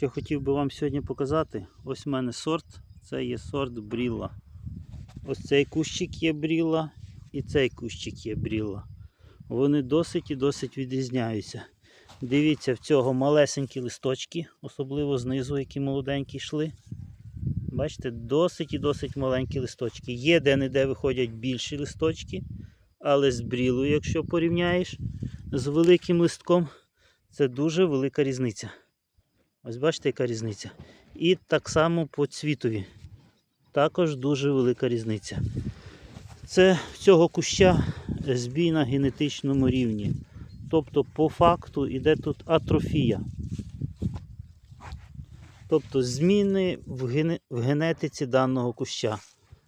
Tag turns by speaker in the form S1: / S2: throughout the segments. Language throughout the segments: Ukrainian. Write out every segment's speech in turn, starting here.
S1: Що хотів би вам сьогодні показати, ось в мене сорт, це є сорт бріла. Ось цей кущик є бріла і цей кущик є бріла. Вони досить і досить відрізняються. Дивіться, в цього малесенькі листочки, особливо знизу, які молоденькі йшли. Бачите, досить і досить маленькі листочки. Є де-не-де виходять більші листочки, але з брілою, якщо порівняєш з великим листком, це дуже велика різниця. Ось бачите, яка різниця. І так само по цвітові. Також дуже велика різниця. Це цього куща збій на генетичному рівні. Тобто, по факту йде тут атрофія. Тобто зміни в, гене... в генетиці даного куща.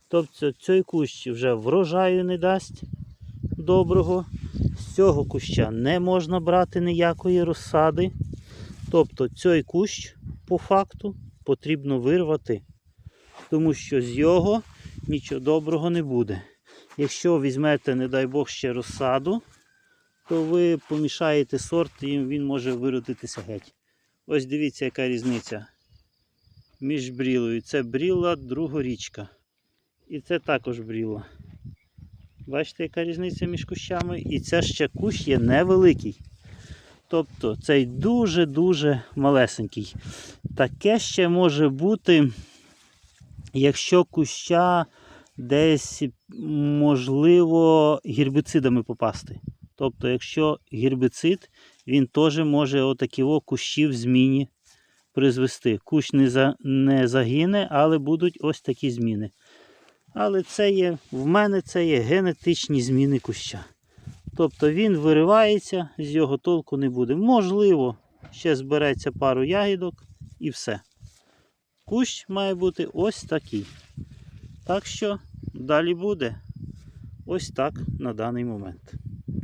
S1: Тобто цей кущ вже врожаю не дасть доброго. З цього куща не можна брати ніякої розсади. Тобто цей кущ по факту потрібно вирвати, тому що з його нічого доброго не буде. Якщо візьмете, не дай Бог, ще розсаду, то ви помішаєте сорт і він може виродитися геть. Ось дивіться, яка різниця між брілою. Це бріла другорічка. І це також бріла. Бачите, яка різниця між кущами? І це ще кущ є невеликий. Тобто цей дуже-дуже малесенький. Таке ще може бути, якщо куща десь можливо гербіцидами попасти. Тобто, якщо гербіцид, він теж може отакі в зміні призвести. Кущ не, за, не загине, але будуть ось такі зміни. Але це є, в мене це є генетичні зміни куща. Тобто він виривається, з його толку не буде. Можливо, ще збереться пару ягідок і все. Кущ має бути ось такий. Так що далі буде ось так на даний момент.